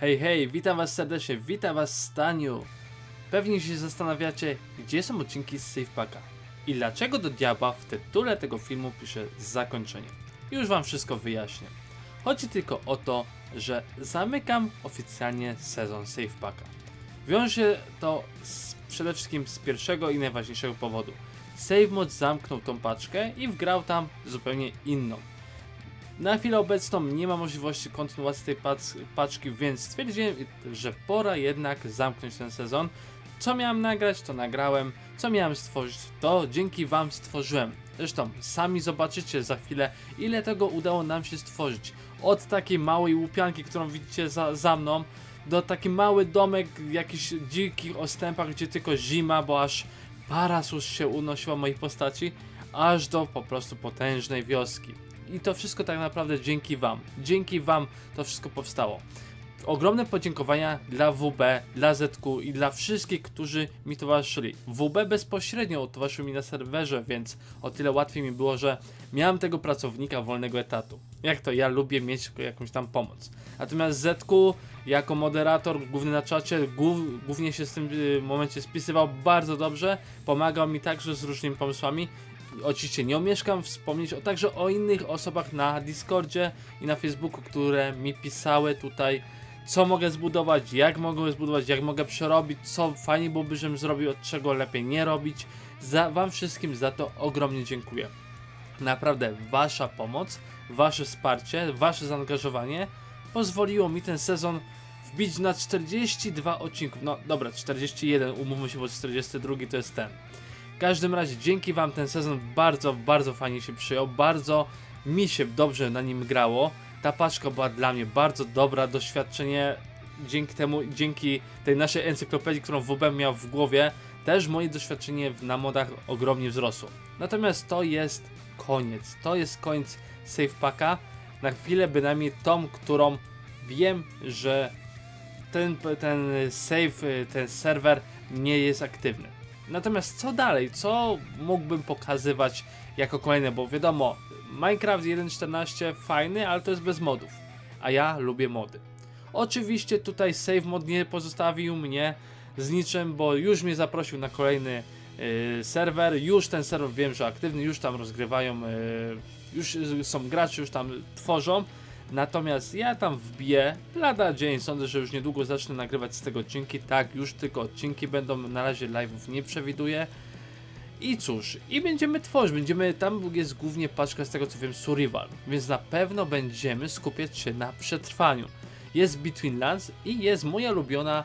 Hej, hej, witam was serdecznie, witam was Staniu. Pewnie się zastanawiacie, gdzie są odcinki z Safepacka i dlaczego do diabła w tytule tego filmu piszę zakończenie. Już wam wszystko wyjaśnię. Chodzi tylko o to, że zamykam oficjalnie sezon Safepacka. Wiąże się to z, przede wszystkim z pierwszego i najważniejszego powodu. SaveMod zamknął tą paczkę i wgrał tam zupełnie inną. Na chwilę obecną nie ma możliwości kontynuacji tej pac- paczki, więc stwierdziłem, że pora jednak zamknąć ten sezon. Co miałem nagrać, to nagrałem. Co miałem stworzyć, to dzięki Wam stworzyłem. Zresztą sami zobaczycie za chwilę, ile tego udało nam się stworzyć. Od takiej małej łupianki, którą widzicie za, za mną, do taki mały domek w jakichś dzikich ostępach, gdzie tylko zima, bo aż parasus się unosiła mojej postaci, aż do po prostu potężnej wioski. I to wszystko tak naprawdę dzięki Wam. Dzięki Wam to wszystko powstało. Ogromne podziękowania dla WB, dla ZQ i dla wszystkich, którzy mi towarzyszyli. WB bezpośrednio towarzyszył mi na serwerze, więc o tyle łatwiej mi było, że miałem tego pracownika wolnego etatu. Jak to ja lubię mieć jakąś tam pomoc. Natomiast ZQ jako moderator główny na czacie głów, głównie się w tym y, momencie spisywał bardzo dobrze, pomagał mi także z różnymi pomysłami Oczywiście nie omieszkam wspomnieć o, także o innych osobach na Discordzie i na Facebooku, które mi pisały tutaj, co mogę zbudować, jak mogę zbudować, jak mogę przerobić, co fajnie byłoby, żebym zrobił, od czego lepiej nie robić. Za Wam wszystkim za to ogromnie dziękuję. Naprawdę, Wasza pomoc, Wasze wsparcie, Wasze zaangażowanie pozwoliło mi ten sezon wbić na 42 odcinków. No dobra, 41, umówmy się, bo 42 to jest ten. W każdym razie dzięki Wam ten sezon bardzo, bardzo fajnie się przyjął, bardzo mi się dobrze na nim grało. Ta paczka była dla mnie bardzo dobra, doświadczenie dzięki temu, dzięki tej naszej encyklopedii, którą WB miał w głowie, też moje doświadczenie na modach ogromnie wzrosło. Natomiast to jest koniec, to jest koniec Safepacka, na chwilę bynajmniej tą, którą wiem, że ten, ten save, ten serwer nie jest aktywny. Natomiast co dalej? Co mógłbym pokazywać jako kolejne? Bo wiadomo, Minecraft 1.14 fajny, ale to jest bez modów. A ja lubię mody. Oczywiście tutaj save mod nie pozostawił mnie z niczym, bo już mnie zaprosił na kolejny yy, serwer. Już ten serwer wiem, że aktywny, już tam rozgrywają, yy, już są gracze, już tam tworzą. Natomiast ja tam wbiję, lada dzień, sądzę, że już niedługo zacznę nagrywać z tego odcinki. Tak, już tylko odcinki będą, na razie live'ów nie przewiduję. I cóż, i będziemy tworzyć, będziemy, tam jest głównie paczka z tego co wiem survival, więc na pewno będziemy skupiać się na przetrwaniu. Jest Between Lands i jest moja ulubiona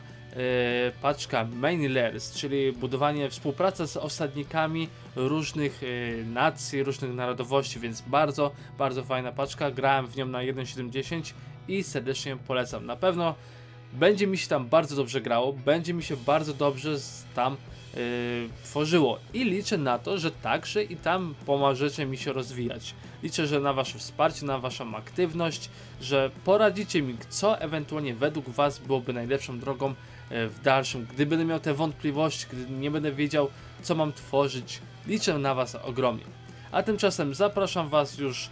paczka Main Layers, czyli budowanie, współpraca z osadnikami różnych e, nacji, różnych narodowości, więc bardzo, bardzo fajna paczka. Grałem w nią na 1.7.10 i serdecznie polecam. Na pewno będzie mi się tam bardzo dobrze grało, będzie mi się bardzo dobrze tam yy, tworzyło i liczę na to, że także i tam pomożecie mi się rozwijać. Liczę, że na wasze wsparcie, na waszą aktywność, że poradzicie mi, co ewentualnie według was byłoby najlepszą drogą e, w dalszym. Gdy będę miał te wątpliwości, gdy nie będę wiedział, co mam tworzyć, liczę na was ogromnie. A tymczasem zapraszam was już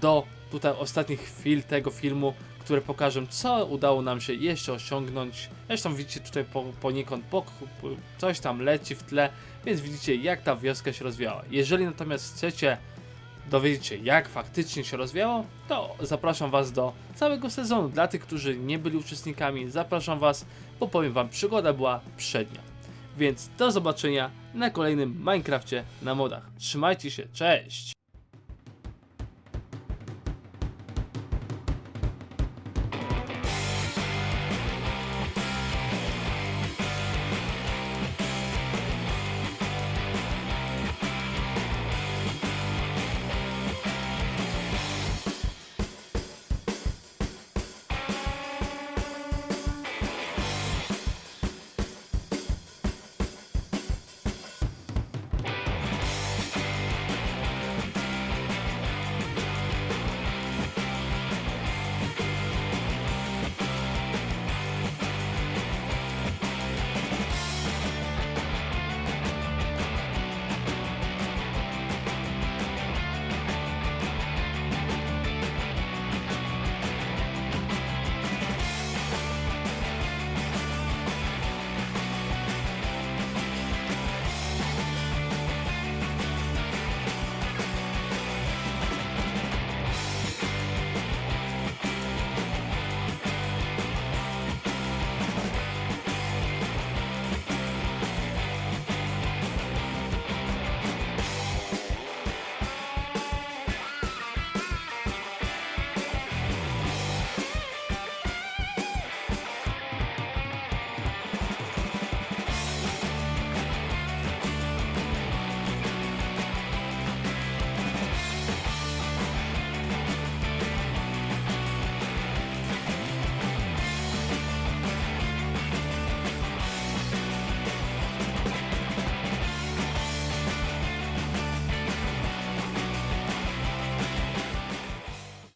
do tutaj ostatnich chwil tego filmu, które pokażą, co udało nam się jeszcze osiągnąć. Zresztą widzicie tutaj po, poniekąd po, po, coś tam leci w tle, więc widzicie jak ta wioska się rozwijała. Jeżeli natomiast chcecie dowiedzieć się jak faktycznie się rozwijało, to zapraszam was do całego sezonu. Dla tych, którzy nie byli uczestnikami, zapraszam was, bo powiem wam, przygoda była przednia. Więc do zobaczenia na kolejnym Minecrafcie na modach. Trzymajcie się, cześć!